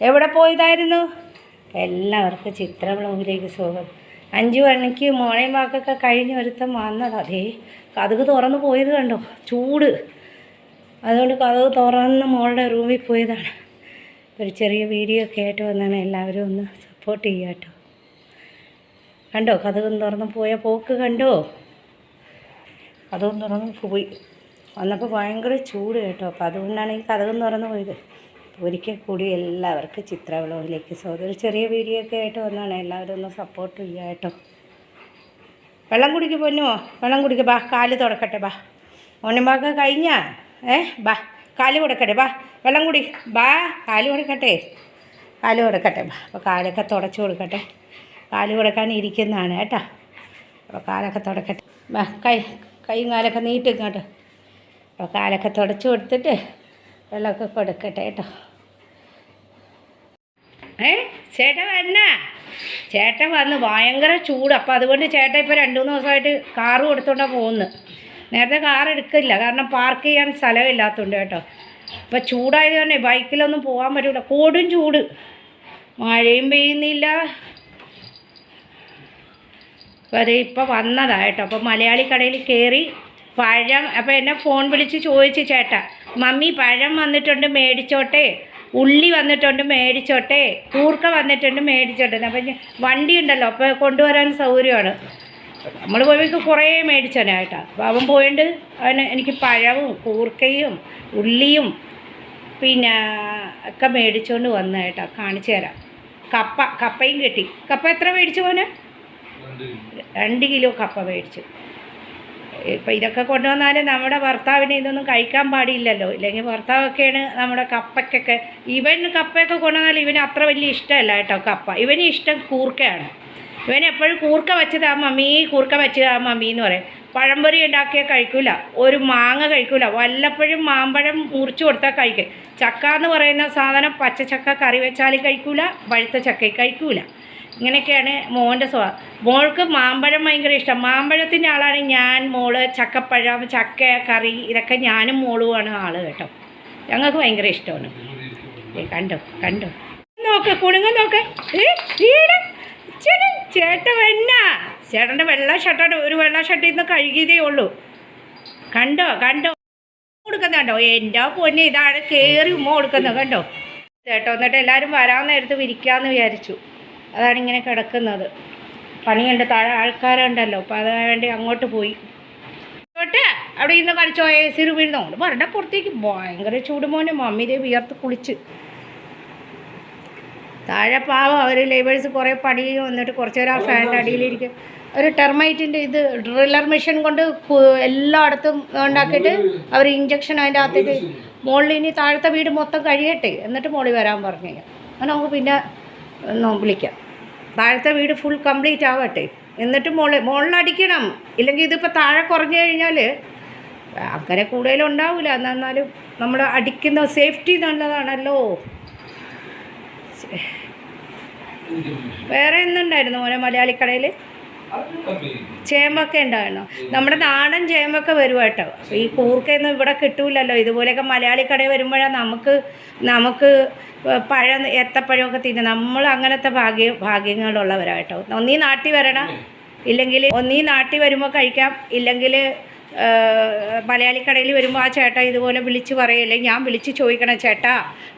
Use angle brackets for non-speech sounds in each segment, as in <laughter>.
എവിടെ പോയതായിരുന്നു? എല്ലാവർക്കും ചിത്രവിളവിലേക്ക് സ്വാഗതം. അഞ്ചു മണിക്ക് മോണയും വാക്കൊക്കെ കഴിഞ്ഞ് ഒരുത്തം വന്നതാ. അതേ കഥക് തുറന്ന് പോയത് കണ്ടോ? ചൂട്. അതുകൊണ്ട് കഥക് തുറന്ന് മോളുടെ റൂമിൽ പോയതാണ്. ഒരു ചെറിയ വീഡിയോ ഒക്കെ ആയിട്ട് വന്നാണ് എല്ലാവരും ഒന്ന് സപ്പോർട്ട് ചെയ്യുക കേട്ടോ. കണ്ടോ? കഥകം തുറന്ന് പോയ പോക്ക് കണ്ടോ? കഥകം തുറന്ന് പോയി. വന്നപ്പോൾ ഭയങ്കര ചൂട് കേട്ടോ. അപ്പോൾ അതുകൊണ്ടാണ് ഈ കഥകം തുറന്ന് പോയത്. ഒരിക്കൽ കൂടി എല്ലാവർക്കും ചിത്രവിളവിലേക്ക് സ്വാഗതം. ഒരു ചെറിയ വീഡിയോ ഒക്കെ ആയിട്ട് വന്നാണ് എല്ലാവരും ഒന്ന് സപ്പോർട്ട് ചെയ്യുക കേട്ടോ. വെള്ളം കുടിക്ക് പൊന്നുമോ വെള്ളം കുടിക്ക്. ബാ കാൽ തുടക്കട്ടെ ബാ. ഓണമ്പാക്ക കഴിഞ്ഞാ? ഏ ബാ കാൽ കൊടുക്കട്ടെ ബാ. വെള്ളം കുടി ബാ. കാൽ കൊടുക്കട്ടെ. കാൽ കൊടുക്കട്ടെ ബാ. അപ്പോൾ കാലൊക്കെ തുടച്ചു കൊടുക്കട്ടെ. കാൽ കൊടുക്കാൻ ഇരിക്കുന്നതാണ് കേട്ടോ. അപ്പോൾ കാലൊക്കെ തുടക്കട്ടെ. ബാ കൈ കൈയും കാലൊക്കെ നീട്ടിങ്ങോട്ട്. അപ്പോൾ കാലൊക്കെ തുടച്ചു കൊടുത്തിട്ട് വെള്ളമൊക്കെ കൊടുക്കട്ടെ കേട്ടോ. ഏ? ചേട്ടൻ വരണ. ചേട്ടൻ വന്ന് ഭയങ്കര ചൂട്. അപ്പോൾ അതുകൊണ്ട് ചേട്ടൻ ഇപ്പോൾ രണ്ട് മൂന്ന് ദിവസമായിട്ട് കാറ് കൊടുത്തോണ്ടാണ് പോകുന്നത് നേരത്തെ കാർ എടുക്കില്ല. കാരണം പാർക്ക് ചെയ്യാൻ സ്ഥലമില്ലാത്തതുകൊണ്ട് കേട്ടോ. ഇപ്പം ചൂടായത് തന്നെ ബൈക്കിലൊന്നും പോകാൻ പറ്റില്ല കൊടും ചൂട്. മഴയും പെയ്യുന്നില്ല. അപ്പോൾ അത് ഇപ്പോൾ വന്നതാണ് കേട്ടോ. അപ്പോൾ മലയാളി കടയിൽ കയറി പഴം അപ്പോൾ എന്നെ ഫോൺ വിളിച്ച് ചോദിച്ചു ചേട്ടാ മമ്മി പഴം വന്നിട്ടുണ്ട് മേടിച്ചോട്ടെ? ഉള്ളി വന്നിട്ടുണ്ട് മേടിച്ചോട്ടെ. കൂർക്ക വന്നിട്ടുണ്ട് മേടിച്ചോട്ടെ. അപ്പം വണ്ടി ഉണ്ടല്ലോ അപ്പോൾ കൊണ്ടുവരാൻ സൗകര്യമാണ്. നമ്മൾ പോയപ്പോൾ കുറേ മേടിച്ചാണ് കേട്ടോ. അപ്പോൾ അവൻ പോയിട്ട് അവന് എനിക്ക് പഴവും കൂർക്കയും ഉള്ളിയും പിന്നെ ഒക്കെ മേടിച്ചുകൊണ്ട് വന്നു കേട്ടോ കാണിച്ചു തരാം. കപ്പ കപ്പയും കിട്ടി. കപ്പ എത്ര മേടിച്ചു പോനെ രണ്ട് കിലോ കപ്പ മേടിച്ചു. ഇപ്പം ഇതൊക്കെ കൊണ്ടുവന്നാൽ നമ്മുടെ ഭർത്താവിന് ഇതൊന്നും കഴിക്കാൻ പാടില്ലല്ലോ. ഇല്ലെങ്കിൽ ഭർത്താവൊക്കെയാണ് നമ്മുടെ കപ്പയ്ക്കൊക്കെ ഇവൻ കപ്പയൊക്കെ കൊണ്ടുവന്നാൽ ഇവന് അത്ര വലിയ ഇഷ്ടമല്ല കേട്ടോ കപ്പ. ഇവന് ഇഷ്ടം കൂർക്കയാണ്. ഇവൻ എപ്പോഴും കൂർക്ക വെച്ചതാ മമ്മി കൂർക്ക വെച്ചതാ മമ്മി എന്ന് പറയും. പഴംപൊരി ഉണ്ടാക്കിയാൽ കഴിക്കില്ല ഒരു മാങ്ങ കഴിക്കില്ല വല്ലപ്പോഴും മാമ്പഴം മുറിച്ചു കൊടുത്താൽ കഴിക്കും. ചക്ക എന്ന് പറയുന്ന സാധനം പച്ചച്ചക്ക കറി വെച്ചാലും കഴിക്കില്ല പഴുത്ത ചക്കയും കഴിക്കൂല. ഇങ്ങനെയൊക്കെയാണ് മോന്റെ സ്വഭാവം. മോൾക്ക് മാമ്പഴം ഭയങ്കര ഇഷ്ടം. മാമ്പഴത്തിന്റെ ആളാണ് ഞാൻ മോൾ ചക്കപ്പഴം ചക്ക കറി ഇതൊക്കെ ഞാനും മോളുമാണ് ആൾ കേട്ടോ. ഞങ്ങൾക്ക് ഭയങ്കര ഇഷ്ടമാണ്. കണ്ടോ കണ്ടോ? നോക്ക് കുണുങ്ങ നോക്ക്. ഈടെ, ചേട്ടൻ വെണ്ണ ചേട്ടന്റെ വെള്ള ഷർട്ടാണ് ഒരു വെള്ള ഷർട്ടിൽ നിന്ന് കഴുകിയതേ ഉള്ളൂ. കണ്ടോ കണ്ടോ? കൊടുക്കുന്നത് കണ്ടോ എന്റെ പൊന്നെ ഇതാണ് കയറി ഉമ്മ കൊടുക്കുന്നത് കണ്ടോ? ചേട്ടോ എന്നിട്ട് എല്ലാവരും വരാൻ നേരത്ത് വിരിക്കാമെന്ന് വിചാരിച്ചു. അതാണ് ഇങ്ങനെ കിടക്കുന്നത്. പണിയുണ്ട് താഴെ ആൾക്കാരുണ്ടല്ലോ അപ്പോൾ അത് വേണ്ടി അങ്ങോട്ട് പോയി. അങ്ങോട്ട് അവിടെ ഇന്ന് കളിച്ചോ എ സി വീഴുന്നോ. വരണ്ട പുറത്തേക്ക് ഭയങ്കര ചൂട് മോനെ. മമ്മി ദേ വിയർത്ത് കുളിച്ച്. താഴെ പാവം അവർ ലേബേഴ്സ് കുറേ പണി വന്നിട്ട് കുറച്ച് നേരം ആ ഫാനിന്റെ അടിയിലിരിക്കും. ഒരു ടെർമൈറ്റിന്റെ ഇത് ഡ്രില്ലർ മെഷീൻ കൊണ്ട് എല്ലായിടത്തും ഉണ്ടാക്കിയിട്ട് അവർ ഇഞ്ചക്ഷൻ അതിന്റെ അകത്തേക്ക് മുകളിൽ ഇനി താഴത്തെ വീട് മൊത്തം കഴിയട്ടെ. എന്നിട്ട് മോളി വരാൻ പറഞ്ഞു അങ്ങനെ നമുക്ക് പിന്നെ ഒന്ന് വിളിക്കാം. താഴത്തെ വീട് ഫുൾ കംപ്ലീറ്റ് ആവട്ടെ. എന്നിട്ട് മുകളിൽ മുകളിലടിക്കണം ഇല്ലെങ്കിൽ ഇതിപ്പോൾ താഴെ കുറഞ്ഞു കഴിഞ്ഞാൽ അങ്ങനെ കൂടുതലുണ്ടാവില്ല എന്നാലും നമ്മൾ അടിക്കുന്ന സേഫ്റ്റി നല്ലതാണല്ലോ. വേറെ എന്തുണ്ടായിരുന്നു മോനെ മലയാളി കടയിൽ ചേമ്പൊക്കെ ഉണ്ടായിരുന്നു നമ്മുടെ നാടൻ ചേമ്പൊക്കെ വരും കേട്ടോ. ഈ കൂർക്കയൊന്നും ഇവിടെ കിട്ടൂലല്ലോ. ഇതുപോലെയൊക്കെ മലയാളി കടയിൽ വരുമ്പോഴാണ് നമുക്ക് നമുക്ക് പഴം ഏത്തപ്പഴമൊക്കെ തിന്നുക നമ്മൾ അങ്ങനത്തെ ഭാഗ്യ ഭാഗ്യങ്ങളുള്ളവരായിട്ടോ ഒന്നീ നാട്ടിൽ വരണം. ഇല്ലെങ്കിൽ ഒന്നീ നാട്ടിൽ വരുമ്പോൾ കഴിക്കാം. ഇല്ലെങ്കിൽ മലയാളി കടയിൽ വരുമ്പോൾ ആ ചേട്ട ഇതുപോലെ വിളിച്ച് പറയല്ലേ ഞാൻ വിളിച്ച് ചോദിക്കണം ചേട്ടാ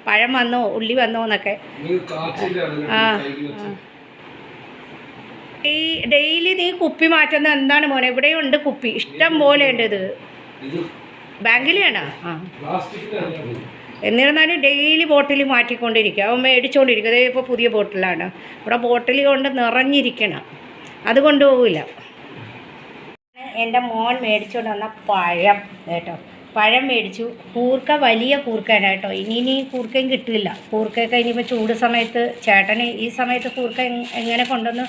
പഴം വന്നോ? ഉള്ളി വന്നോ? എന്നൊക്കെ. ആ. ആ. ഈ ഡെയിലി നീ കുപ്പി മാറ്റുന്ന എന്താണ് മോനെ? ഇവിടെയുണ്ട് കുപ്പി. ഇഷ്ടം പോലെ ഉണ്ട് ഇത്. ബാങ്കിലെയാണോ? ആ. എന്നിരുന്നാലും ഡെയിലി ബോട്ടിൽ മാറ്റിക്കൊണ്ടിരിക്കുക. അവൻ മേടിച്ചുകൊണ്ടിരിക്കുക അതേ ഇപ്പോൾ പുതിയ ബോട്ടിലാണ് ഇവിടെ ബോട്ടിൽ കൊണ്ട് നിറഞ്ഞിരിക്കണം. അത് കൊണ്ടുപോകില്ല എന്റെ മോൻ മേടിച്ചുകൊണ്ട് വന്ന പഴം കേട്ടോ. പഴം മേടിച്ചു. കൂർക്ക വലിയ കൂർക്കയാണ് കേട്ടോ. ഇനി ഇനി കൂർക്കയും കിട്ടില്ല. കൂർക്കയൊക്കെ ഇനിയിപ്പോൾ ചൂട് സമയത്ത് ചേട്ടന് ഈ സമയത്ത് കൂർക്ക എങ്ങനെ കൊണ്ടുവന്ന്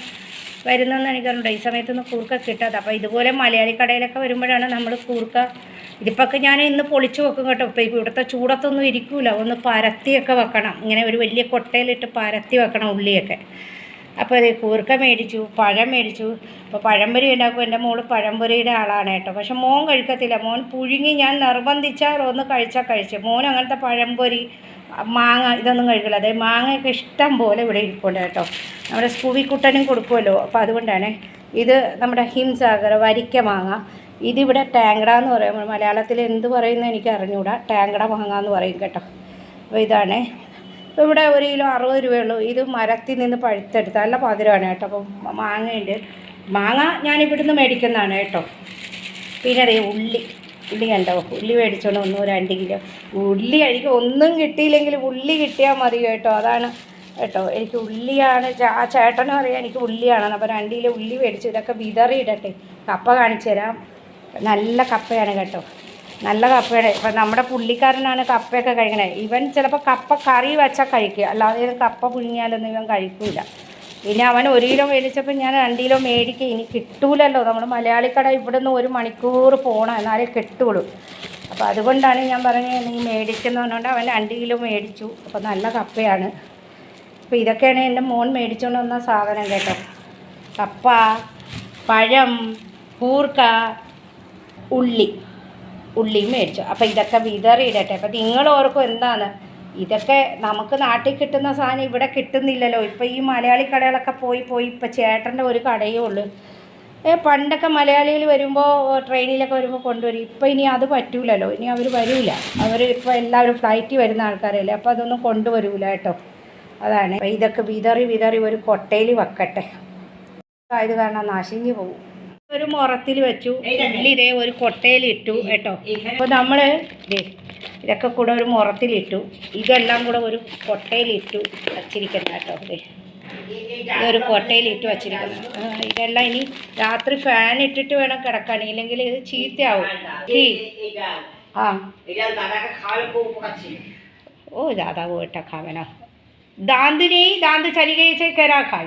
വരുന്നതെന്ന് എനിക്കറിയില്ല ഈ സമയത്തൊന്നും കൂർക്ക കിട്ടാത്ത. അപ്പോൾ ഇതുപോലെ മലയാളി കടയിലൊക്കെ വരുമ്പോഴാണ് നമ്മൾ കൂർക്ക ഇതിപ്പോൾ ഞാൻ ഇന്ന് പൊളിച്ചു വെക്കും കേട്ടോ. ഇപ്പോൾ ഇവിടുത്തെ ചൂടത്തൊന്നും ഇരിക്കൂല. ഒന്ന് പരത്തിയൊക്കെ വെക്കണം. ഇങ്ങനെ ഒരു വലിയ കൊട്ടയിലിട്ട് പരത്തി വെക്കണം ഉള്ളിയൊക്കെ. അപ്പോൾ അത് കൂർക്ക മേടിച്ചു പഴം മേടിച്ചു. അപ്പോൾ പഴംപൊരി ഉണ്ടാക്കും. എന്റെ മോൾ പഴംപൊരിയുടെ ആളാണ് കേട്ടോ. പക്ഷെ മോൻ കഴിക്കത്തില്ല. മോൻ പുഴുങ്ങി ഞാൻ നിർബന്ധിച്ചാൽ ഒന്ന് കഴിച്ചാൽ കഴിച്ചു. മോൻ അങ്ങനത്തെ പഴംപൊരി മാങ്ങ ഇതൊന്നും കഴിക്കില്ല. അതെ മാങ്ങയൊക്കെ ഇഷ്ടം പോലെ ഇവിടെ ഇരിപ്പുണ്ട് കേട്ടോ. നമ്മുടെ സ്കൂവിക്കുട്ടനും കൊടുക്കുമല്ലോ. അപ്പോൾ അതുകൊണ്ടാണ് ഇത് നമ്മുടെ ഹിംസാഗർ വരിക്ക മാങ്ങ. ഇതിവിടെ ടാങ്കട എന്ന് പറയും. മലയാളത്തിൽ എന്ത് പറയുന്നത് എനിക്ക് അറിഞ്ഞുകൂടാ ടാങ്കട മാങ്ങ എന്ന് പറയും കേട്ടോ. അപ്പോൾ ഇതാണ്. ഇപ്പോൾ ഇവിടെ ഒരു കിലോ അറുപത് രൂപയുള്ളൂ. ഇത് മരത്തിൽ നിന്ന് പഴുത്തെടുത്ത നല്ല മധുരമാണ് കേട്ടോ. അപ്പോൾ മാങ്ങയുണ്ട്. മാങ്ങ ഞാനിവിടുന്ന് മേടിക്കുന്നതാണ് കേട്ടോ. പിന്നെ അതേ ഉള്ളി. ഉള്ളി കണ്ടോ? ഉള്ളി മേടിച്ചോണ്ട് ഒന്നും രണ്ട് കിലോ. ഉള്ളി എനിക്ക് ഒന്നും കിട്ടിയില്ലെങ്കിൽ ഉള്ളി കിട്ടിയാൽ മതി കേട്ടോ. അതാണ് കേട്ടോ. എനിക്ക് ഉള്ളിയാണ് ആ ചേട്ടനും അറിയാം എനിക്ക് ഉള്ളിയാണെന്ന്. അപ്പോൾ രണ്ട് കിലോ ഉള്ളി മേടിച്ചു ഇതൊക്കെ വിതറിയിടട്ടെ കപ്പ കാണിച്ചു തരാം. നല്ല കപ്പയാണ് കേട്ടോ. നല്ല കപ്പയാണ്. ഇപ്പം നമ്മുടെ പുള്ളിക്കാരനാണ് കപ്പയൊക്കെ കഴിക്കണത് ഇവൻ ചിലപ്പോൾ കപ്പ കറി വെച്ചാൽ കഴിക്കുക. അല്ലാതെ കപ്പ പുഴുങ്ങിയാലൊന്നും ഇവൻ കഴിക്കൂല. പിന്നെ അവൻ ഒരു കിലോ മേടിച്ചപ്പോൾ ഞാൻ രണ്ട് കിലോ മേടിക്കുക ഇനി കിട്ടൂലല്ലോ. നമ്മൾ മലയാളിക്കട ഇവിടെ നിന്ന് ഒരു മണിക്കൂർ പോകണം എന്നാലേ കിട്ടുള്ളൂ. അപ്പോൾ അതുകൊണ്ടാണ് ഞാൻ പറഞ്ഞത് നീ മേടിച്ചെന്ന് പറഞ്ഞുകൊണ്ട് അവൻ രണ്ട് കിലോ മേടിച്ചു. അപ്പോൾ നല്ല കപ്പയാണ്. അപ്പോൾ ഇതൊക്കെയാണ് എന്റെ മോൻ മേടിച്ചുകൊണ്ട് വന്ന സാധനം കേട്ടോ. കപ്പ പഴം കൂർക്ക ഉള്ളി. ഉള്ളിയും മേടിച്ചു. അപ്പോൾ ഇതൊക്കെ വിതറിയിടട്ടെ. അപ്പോൾ നിങ്ങൾ ഓർക്കും എന്താണ് ഇതൊക്കെ നമുക്ക് നാട്ടിൽ കിട്ടുന്ന സാധനം ഇവിടെ കിട്ടുന്നില്ലല്ലോ. ഇപ്പോൾ ഈ മലയാളി കടകളൊക്കെ പോയി പോയി ഇപ്പോൾ ചേട്ടന്റെ ഒരു കടയേ ഉള്ളൂ. ഏ പണ്ടൊക്കെ മലയാളികൾ വരുമ്പോൾ ട്രെയിനിലൊക്കെ വരുമ്പോൾ കൊണ്ടുവരും. ഇപ്പോൾ ഇനി അത് പറ്റൂലല്ലോ. ഇനി അവർ വരില്ല അവർ ഇപ്പോൾ എല്ലാവരും ഫ്ലൈറ്റിൽ വരുന്ന ആൾക്കാരല്ലേ. അപ്പോൾ അതൊന്നും കൊണ്ടുവരൂല കേട്ടോ. അതാണ്. ഇതൊക്കെ വിതറി വിതറി ഒരു കൊട്ടയിൽ വെക്കട്ടെ. ആയത് കാരണം നശിഞ്ഞു പോകും. ഒരു മുറത്തിൽ വെച്ചു. ഇതേ ഒരു കൊട്ടയിൽ ഇട്ടു കേട്ടോ. അപ്പോൾ നമ്മൾ ഇതൊക്കെ കൂടെ ഒരു മുറത്തിലിട്ടു. ഇതെല്ലാം കൂടെ ഒരു കൊട്ടയിലിട്ടു വച്ചിരിക്കണം കേട്ടോ ഇത് ഇതൊരു കൊട്ടയിലിട്ട് വച്ചിരിക്കണം ഇതെല്ലാം ഇനി രാത്രി ഫാൻ ഇട്ടിട്ട് വേണം കിടക്കാൻ. ഇല്ലെങ്കിൽ ഇത് ചീത്തയാവും. തീ ഓ ദാദാ പോയിട്ടാ കാവന ദാന്തിനെ ദാന്ത് ചരികരാക്കാൻ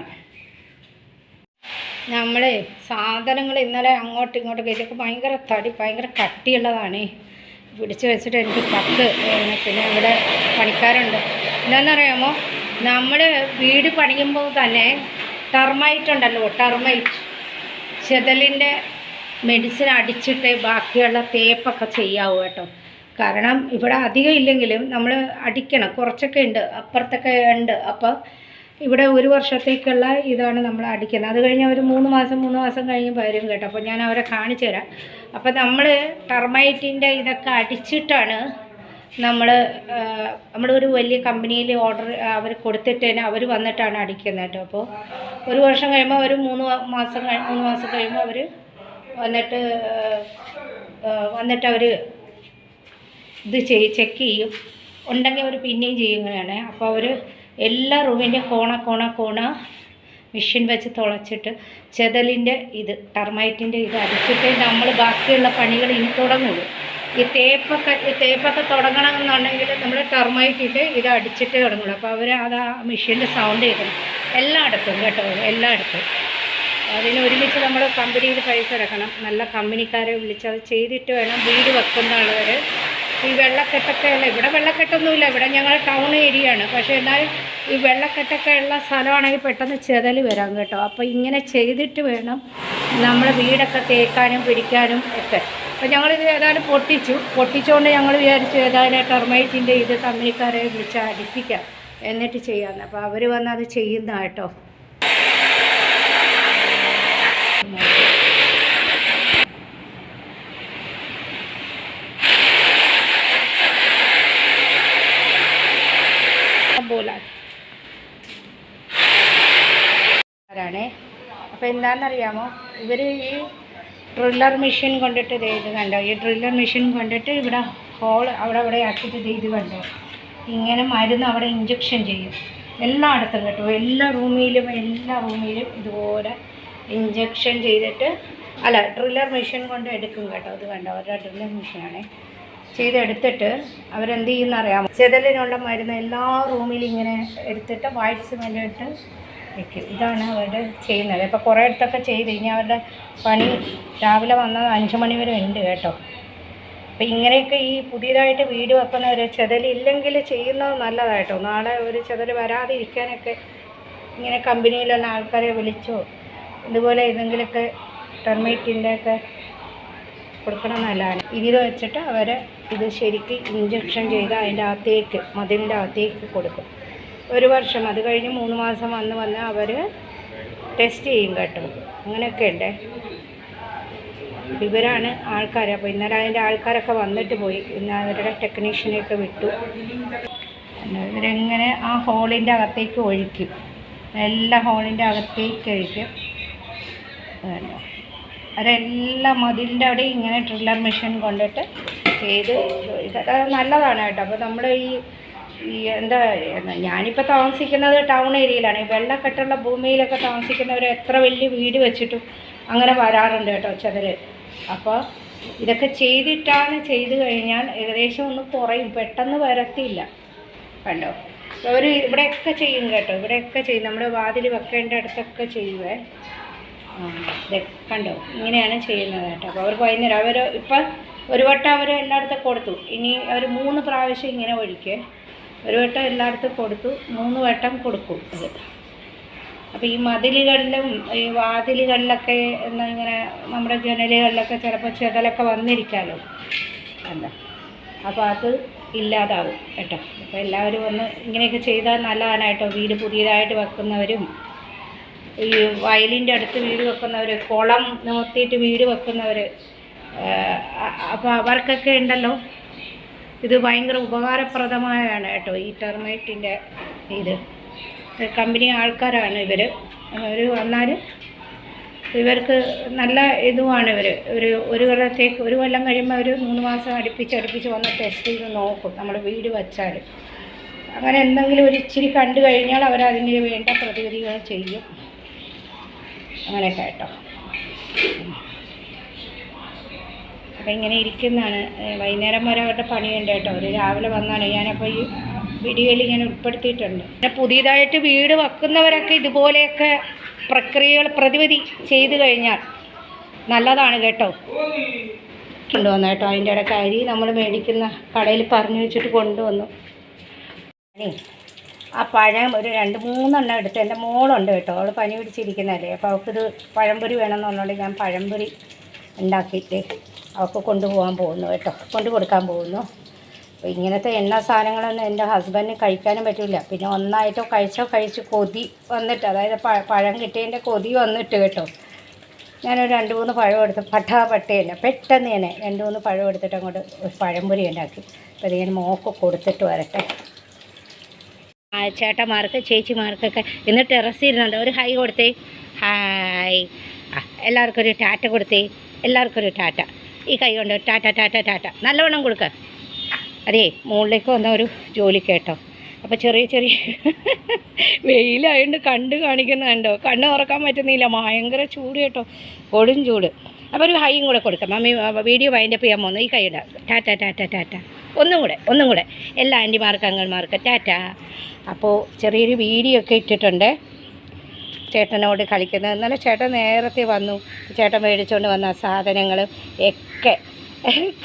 നമ്മളെ സാധനങ്ങൾ ഇന്നലെ അങ്ങോട്ടും ഇങ്ങോട്ടും കയറ്റിയൊക്കെ ഭയങ്കര തടി ഭയങ്കര കട്ടിയുള്ളതാണേ. പിടിച്ച് വെച്ചിട്ട് എനിക്ക് പത്ത് പിന്നെ ഇവിടെ പണിക്കാരുണ്ട്. എന്താണെന്നറിയാമോ? നമ്മൾ വീട് പണിയുമ്പോൾ തന്നെ ടെർമൈറ്റ് ഉണ്ടല്ലോ ടെർമൈറ്റ്. ചെതലിന്റെ മെഡിസിൻ അടിച്ചിട്ട് ബാക്കിയുള്ള തേപ്പൊക്കെ ചെയ്യാവൂ കേട്ടോ. കാരണം ഇവിടെ അധികം ഇല്ലെങ്കിലും നമ്മൾ അടിക്കണം. കുറച്ചൊക്കെ ഉണ്ട് അപ്പുറത്തൊക്കെ ഉണ്ട്. അപ്പോൾ ഇവിടെ ഒരു വർഷത്തേക്കുള്ള ഇതാണ് നമ്മൾ അടിക്കുന്നത്. അത് കഴിഞ്ഞ് അവർ മൂന്ന് മാസം മൂന്ന് മാസം കഴിഞ്ഞ് വരും കേട്ടോ. അപ്പോൾ ഞാൻ അവരെ കാണിച്ചു തരാം. അപ്പോൾ നമ്മൾ ടെർമൈറ്റിന്റെ ഇതൊക്കെ അടിച്ചിട്ടാണ് നമ്മൾ നമ്മളൊരു വലിയ കമ്പനിയിൽ ഓർഡർ അവർ കൊടുത്തിട്ട് അവർ വന്നിട്ടാണ് അടിക്കുന്നത് കേട്ടോ. അപ്പോൾ ഒരു വർഷം കഴിയുമ്പോൾ അവർ മൂന്ന് മാസം മൂന്ന് മാസം കഴിയുമ്പോൾ അവർ വന്നിട്ട് വന്നിട്ട് അവർ ഇത് ചെക്ക് ചെയ്യും. ഉണ്ടെങ്കിൽ അവർ പിന്നെയും ചെയ്യുന്നതാണ് അപ്പോൾ അവർ എല്ലാ റൂമിന്റെ കോണ കോണ കോണ മെഷീൻ വെച്ച് തുളച്ചിട്ട് ചെതലിന്റെ ഇത് ടെർമൈറ്റിന്റെ ഇത് അടിച്ചിട്ട് നമ്മൾ ബാക്കിയുള്ള പണികൾ ഇനി തുടങ്ങുള്ളൂ. ഈ തേപ്പൊക്കെ ഈ തേപ്പൊക്കെ തുടങ്ങണമെന്നുണ്ടെങ്കിൽ നമ്മൾ ടർമൈറ്റിന്റെ ഇത് അടിച്ചിട്ട് തുടങ്ങുള്ളൂ. അപ്പോൾ അവർ അത് ആ മെഷീന്റെ സൗണ്ട് കേൾക്കണം എല്ലായിടത്തും കേട്ടോ എല്ലായിടത്തും. അതിന് ഒരുമിച്ച് നമ്മൾ കമ്പനിയിൽ പൈസ ഇറക്കണം നല്ല കമ്പനിക്കാരെ വിളിച്ച് അത് ചെയ്തിട്ട് വേണം വീട് വെക്കുന്നുള്ളവർ ഈ വെള്ളക്കെട്ടൊക്കെ ഉള്ള ഇവിടെ വെള്ളക്കെട്ടൊന്നുമില്ല ഇവിടെ ഞങ്ങൾ ടൗൺ ഏരിയ ആണ്. പക്ഷേ എന്നാലും ഈ വെള്ളക്കെട്ടൊക്കെ ഉള്ള സ്ഥലമാണെങ്കിൽ പെട്ടെന്ന് ചെതൽ വരാം കേട്ടോ. അപ്പോൾ ഇങ്ങനെ ചെയ്തിട്ട് വേണം നമ്മൾ വീടൊക്കെ തേക്കാനും പിടിക്കാനും ഒക്കെ. അപ്പോൾ ഞങ്ങളിത് ഏതായാലും പൊട്ടിച്ചു. പൊട്ടിച്ചുകൊണ്ട് ഞങ്ങൾ വിചാരിച്ചു ഏതായാലും ടെർമൈറ്റിന്റെ ഇത് കമ്പനിക്കാരെ വിളിച്ച് അടിപ്പിക്കാം. എന്നിട്ട് ചെയ്യാമെന്ന്. അപ്പോൾ അവർ വന്ന് അത് ചെയ്യുന്ന കേട്ടോ. എന്താണെന്നറിയാമോ ഇവർ ഈ ഡ്രില്ലർ മെഷീൻ കൊണ്ടിട്ട് ഇത് കണ്ടോ? ഈ ഡ്രില്ലർ മെഷീൻ കൊണ്ടിട്ട് ഇവിടെ ഹോൾ അവിടെ അവിടെ ആക്കിയിട്ട് ഇത് കണ്ടോ? ഇങ്ങനെ മരുന്ന് അവിടെ ഇഞ്ചക്ഷൻ ചെയ്യും. എല്ലായിടത്തും കേട്ടോ. എല്ലാ റൂമിലും എല്ലാ റൂമിലും ഇതുപോലെ ഇഞ്ചക്ഷൻ ചെയ്തിട്ട് അല്ല ഡ്രില്ലർ മെഷീൻ കൊണ്ട് എടുക്കും കേട്ടോ. അത് കണ്ടോ? അവരുടെ ഡ്രില്ലർ മെഷീനാണ് ചെയ്തെടുത്തിട്ട് അവരെന്ത് ചെയ്യുന്നറിയാമോ? ചെതലിനുള്ള മരുന്ന് എല്ലാ റൂമിലും ഇങ്ങനെ എടുത്തിട്ട് വൈറ്റ് സിമെന്റ് ഇട്ട് വെക്കും ഇതാണ് അവരുടെ ചെയ്യുന്നത്. ഇപ്പോൾ കുറേ അടുത്തൊക്കെ ചെയ്ത് ഇനി അവരുടെ പണി രാവിലെ വന്നത് അഞ്ച് മണി വരെ ഉണ്ട് കേട്ടോ. അപ്പം ഇങ്ങനെയൊക്കെ ഈ പുതിയതായിട്ട് വീട് വെക്കുന്നവർ ചെതലില്ലെങ്കിൽ ചെയ്യുന്നത് നല്ലതായിട്ടോ നാളെ ഒരു ചെതൽ വരാതിരിക്കാനൊക്കെ ഇങ്ങനെ കമ്പനിയിലുള്ള ആൾക്കാരെ വിളിച്ചോ ഇതുപോലെ ഏതെങ്കിലുമൊക്കെ ടെർമേറ്റിന്റെയൊക്കെ കൊടുക്കണം നല്ലതാണ് ഇതിൽ വെച്ചിട്ട് അവർ ഇത് ശരിക്ക് ഇഞ്ചക്ഷൻ ചെയ്ത് അതിന്റെ അകത്തേക്ക് മതിലിന്റെ അകത്തേക്ക് കൊടുക്കും. ഒരു വർഷം അത് കഴിഞ്ഞ് മൂന്ന് മാസം വന്ന് വന്ന് അവർ ടെസ്റ്റ് ചെയ്യും കേട്ടോ. അങ്ങനെയൊക്കെ ഉണ്ടേ. ഇവരാണ് ആൾക്കാർ അപ്പോൾ ഇന്നലെ അതിന്റെ ആൾക്കാരൊക്കെ വന്നിട്ട് പോയി. ഇന്ന് അവരുടെ ടെക്നീഷ്യനെയൊക്കെ വിട്ടു. ഇവരെങ്ങനെ ആ ഹോളിന്റെ അകത്തേക്ക് ഒഴിക്കും. എല്ലാ ഹോളിന്റെ അകത്തേക്ക് ഒഴിക്കും. അവരെല്ലാം മതിലിന്റെ അവിടെ ഇങ്ങനെ ഡ്രില്ലർ മെഷീൻ കൊണ്ടിട്ട് ചെയ്ത്. നല്ലതാണ് കേട്ടോ. അപ്പോൾ നമ്മൾ ഈ ഈ എന്താ ഞാനിപ്പോൾ താമസിക്കുന്നത് ടൗൺ ഏരിയയിലാണ് ഈ വെള്ളക്കെട്ടുള്ള ഭൂമിയിലൊക്കെ താമസിക്കുന്നവർ എത്ര വലിയ വീട് വെച്ചിട്ടും അങ്ങനെ വരാറുണ്ട് കേട്ടോ ചിലർ അപ്പോൾ ഇതൊക്കെ ചെയ്തിട്ടാണ് ചെയ്തു കഴിഞ്ഞാൽ ഏകദേശം ഒന്ന് കുറയും. പെട്ടെന്ന് വരത്തില്ല. കണ്ടോ? അവർ ഇവിടെയൊക്കെ ചെയ്യും കേട്ടോ. ഇവിടെയൊക്കെ ചെയ്യും. നമ്മുടെ വാതിൽ വെക്കേണ്ട അടുത്തൊക്കെ ചെയ്യുവേ. കണ്ടോ? ഇങ്ങനെയാണ് ചെയ്യുന്നത് കേട്ടോ. അപ്പോൾ അവർക്ക് വൈകുന്നേരം അവർ ഇപ്പം ഒരു വട്ടം അവർ എല്ലായിടത്തും കൊടുത്തു. ഇനി അവർ മൂന്ന് പ്രാവശ്യം ഇങ്ങനെ ഒഴിക്കേ. ഒരു വട്ടം എല്ലായിടത്തും കൊടുത്തു മൂന്ന് വട്ടം കൊടുക്കും അത്. അപ്പോൾ ഈ മതിലുകളിലും ഈ വാതിലുകളിലൊക്കെ ഇങ്ങനെ നമ്മുടെ ജനലുകളിലൊക്കെ ചിലപ്പോൾ ചെതലൊക്കെ വന്നിരിക്കാമല്ലോ എന്താ അപ്പോൾ അത് ഇല്ലാതാവും കേട്ടോ. അപ്പോൾ എല്ലാവരും ഒന്ന് ഇങ്ങനെയൊക്കെ ചെയ്താൽ നല്ലതാണ് കേട്ടോ വീട് പുതിയതായിട്ട് വെക്കുന്നവരും ഈ വയലിന്റെ അടുത്ത് വീട് വെക്കുന്നവർ കുളം നിവർത്തിയിട്ട് വീട് വെക്കുന്നവർ അപ്പോൾ അവർക്കൊക്കെ ഉണ്ടല്ലോ? ഇത് ഭയങ്കര ഉപകാരപ്രദമായാണ് കേട്ടോ ഈ ടെർമൈറ്റിന്റെ ഇത്. കമ്പനി ആൾക്കാരാണ് ഇവർ അവർ വന്നാൽ ഇവർക്ക് നല്ല ഇതുമാണ് ഇവർ ഒരു ഒരു കൊല്ലത്തേക്ക് ഒരു കൊല്ലം കഴിയുമ്പോൾ അവർ മൂന്ന് മാസം അടുപ്പിച്ച് അടുപ്പിച്ച് വന്ന് ടെസ്റ്റ് ചെയ്ത് നോക്കും നമ്മൾ വീട് വച്ചാൽ അങ്ങനെ എന്തെങ്കിലും ഒരു ഇച്ചിരി കണ്ടു കഴിഞ്ഞാൽ അവർ വേണ്ട പ്രതിവിധികൾ ചെയ്യും. അങ്ങനെയൊക്കെ കേട്ടോ. അപ്പം ഇങ്ങനെ ഇരിക്കുന്നതാണ്. വൈകുന്നേരം വരെ അവരുടെ പണിയുണ്ട് കേട്ടോ. അവർ രാവിലെ വന്നാണ്. ഞാനപ്പോൾ ഈ വീഡിയോയിൽ ഇങ്ങനെ ഉൾപ്പെടുത്തിയിട്ടുണ്ട്. പിന്നെ പുതിയതായിട്ട് വീട് വെക്കുന്നവരൊക്കെ ഇതുപോലെയൊക്കെ പ്രക്രിയകൾ പ്രതിവിധി ചെയ്തു കഴിഞ്ഞാൽ നല്ലതാണ് കേട്ടോ. കൊണ്ടുവന്നു കേട്ടോ. അതിന്റെ ഇടയ്ക്ക് അരി നമ്മൾ മേടിക്കുന്ന കടയിൽ പറഞ്ഞു വെച്ചിട്ട് കൊണ്ടുവന്നു. ആ പഴം ഒരു രണ്ട് മൂന്നെണ്ണം എടുത്ത് എന്റെ മോളുണ്ട് കേട്ടോ. അവൾ പനി പിടിച്ചിരിക്കുന്നതല്ലേ. അപ്പോൾ അവൾക്കിത് പഴംപൊരി വേണമെന്നുള്ളതുകൊണ്ട് ഞാൻ പഴംപൊരി ഉണ്ടാക്കിയിട്ട് അവൾക്ക് കൊണ്ടുപോകാൻ പോകുന്നു കേട്ടോ. കൊണ്ടു കൊടുക്കാൻ പോകുന്നു. അപ്പോൾ ഇങ്ങനത്തെ എണ്ണ സാധനങ്ങളൊന്നും എന്റെ ഹസ്ബൻഡിന് കഴിക്കാനും പറ്റില്ല പിന്നെ ഒന്നായിട്ടോ കഴിച്ചോ കഴിച്ച് കൊതി വന്നിട്ട് അതായത് പഴം കിട്ടിയതിന്റെ കൊതി വന്നിട്ട് കേട്ടോ. ഞാനൊരു രണ്ട് മൂന്ന് പഴം എടുത്ത് പട്ടാ പട്ടേനെ പെട്ടെന്ന് തന്നെ രണ്ട് മൂന്ന് പഴം എടുത്തിട്ട് അങ്ങോട്ട് ഒരു പഴംപൊരി ഉണ്ടാക്കി. അപ്പോൾ ഇത് ഞാൻ മോക്ക് കൊടുത്തിട്ട് വരട്ടെ. ആ ചേട്ടന്മാർക്ക് ചേച്ചിമാർക്കൊക്കെ ഇന്ന് ടെറസ് ഇരുന്നുണ്ട്. ഒരു ഹൈ കൊടുത്തേ. ഹായ്. എല്ലാവർക്കും ഒരു ടാറ്റ കൊടുത്തേ. എല്ലാവർക്കും ഒരു ടാറ്റ. ഈ കൈ കൊണ്ട് ടാറ്റ ടാറ്റ ടാറ്റ. നല്ലവണ്ണം കൊടുക്ക. അതേ മുകളിലേക്ക് വന്ന ഒരു ജോലി കേട്ടോ. അപ്പോൾ ചെറിയ ചെറിയ <laughs> വെയിലായതുകൊണ്ട് കണ്ട് കാണിക്കുന്നുണ്ടോ കണ്ണ് തുറക്കാൻ പറ്റുന്നില്ല. ഭയങ്കര ചൂട് കേട്ടോ. കൊടും ചൂട്. അപ്പോൾ ഒരു ഹൈയും കൂടെ കൊടുക്കാം. മമ്മി വീഡിയോ വൈൻഡപ്പ് ചെയ്യാൻ പോകുന്നു ഈ കൈയുടെ ടാറ്റ ടാറ്റ ടാറ്റ ഒന്നും കൂടെ ഒന്നും കൂടെ. എല്ലാ ആന്റിമാർക്ക് അംഗന്മാർക്ക് ടാറ്റ. അപ്പോൾ ചെറിയൊരു വീഡിയോ ഒക്കെ ഇട്ടിട്ടുണ്ട്. ചേട്ടനോട് കളിക്കുന്നത്. എന്നാലും ചേട്ടൻ നേരത്തെ വന്നു. ചേട്ടൻ മേടിച്ചുകൊണ്ട് വന്ന സാധനങ്ങൾ ഒക്കെ.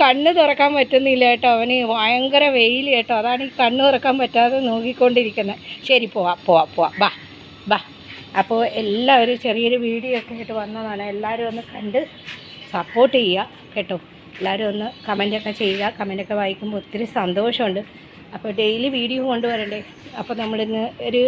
കണ്ണ് തുറക്കാൻ പറ്റുന്നില്ല കേട്ടോ അവന്. ഭയങ്കര വെയിൽ കേട്ടോ. അതാണ് ഈ കണ്ണ് തുറക്കാൻ പറ്റാതെ നോക്കിക്കൊണ്ടിരിക്കുന്നത്. ശരി പോവാം പോവാം പോവാം. ബാ ബാ. അപ്പോൾ എല്ലാവരും ചെറിയൊരു വീഡിയോ ഒക്കെ ആയിട്ട് വന്നതാണ്. എല്ലാവരും ഒന്ന് കണ്ട് സപ്പോർട്ട് ചെയ്യുക കേട്ടോ. എല്ലാവരും ഒന്ന് കമന്റൊക്കെ ചെയ്യുക. കമന്റൊക്കെ വായിക്കുമ്പോൾ ഒത്തിരി സന്തോഷമുണ്ട്. അപ്പോൾ ഡെയിലി വീഡിയോ കൊണ്ടുവരണ്ടേ? അപ്പോൾ നമ്മളിന്ന് ഒരു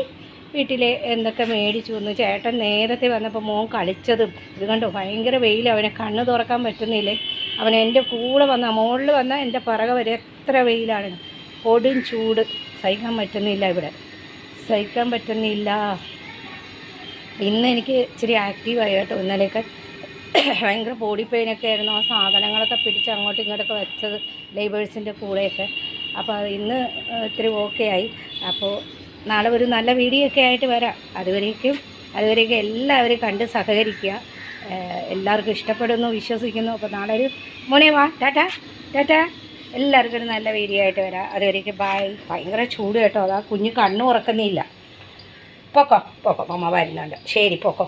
വീട്ടിൽ എന്തൊക്കെ മേടിച്ചു വന്നു ചേട്ടൻ നേരത്തെ വന്നപ്പോൾ മോൻ കളിച്ചതും. ഇത് കണ്ടു ഭയങ്കര വെയിൽ അവനെ കണ്ണ് തുറക്കാൻ പറ്റുന്നില്ലേ? അവൻ എന്റെ കൂടെ വന്ന മുകളിൽ വന്ന എന്റെ പിറകെ വരെ എത്ര വെയിലാണ്. കൊടും ചൂട്. സഹിക്കാൻ പറ്റുന്നില്ല ഇവിടെ. സഹിക്കാൻ പറ്റുന്നില്ല. ഇന്ന് എനിക്ക് ഇച്ചിരി ആക്റ്റീവായി കേട്ടോ. ഇന്നലെയൊക്കെ ഭയങ്കര ബോഡി പെയിനൊക്കെ ആയിരുന്നു. ആ സാധനങ്ങളൊക്കെ പിടിച്ച് അങ്ങോട്ടും ഇങ്ങോട്ടൊക്കെ വെച്ചത് ലേബേഴ്സിന്റെ കൂടെയൊക്കെ. അപ്പോൾ ഇന്ന് ഇത്തിരി ഓക്കെ ആയി. അപ്പോൾ നാളെ ഒരു നല്ല വീഡിയോ ഒക്കെ ആയിട്ട് വരാം. അതുവരേക്കും അതുവരേക്കും എല്ലാവരും കണ്ട് സഹകരിക്കുക. എല്ലാവർക്കും ഇഷ്ടപ്പെടുന്നു വിശ്വസിക്കുന്നു. അപ്പോൾ നാളെ ഒരു മോനെ വാ. ടാറ്റ ടാറ്റ. എല്ലാവർക്കും ഒരു നല്ല വീഡിയോ ആയിട്ട് വരാം. അതുവരേക്കും ബായ് ഭയങ്കര ചൂട് കേട്ടോ. അതാ കുഞ്ഞ് കണ്ണു ഉറക്കുന്നില്ല പൊക്കോ പൊക്കോ അമ്മ വരുന്നുണ്ട്. ശരി പൊക്കോ.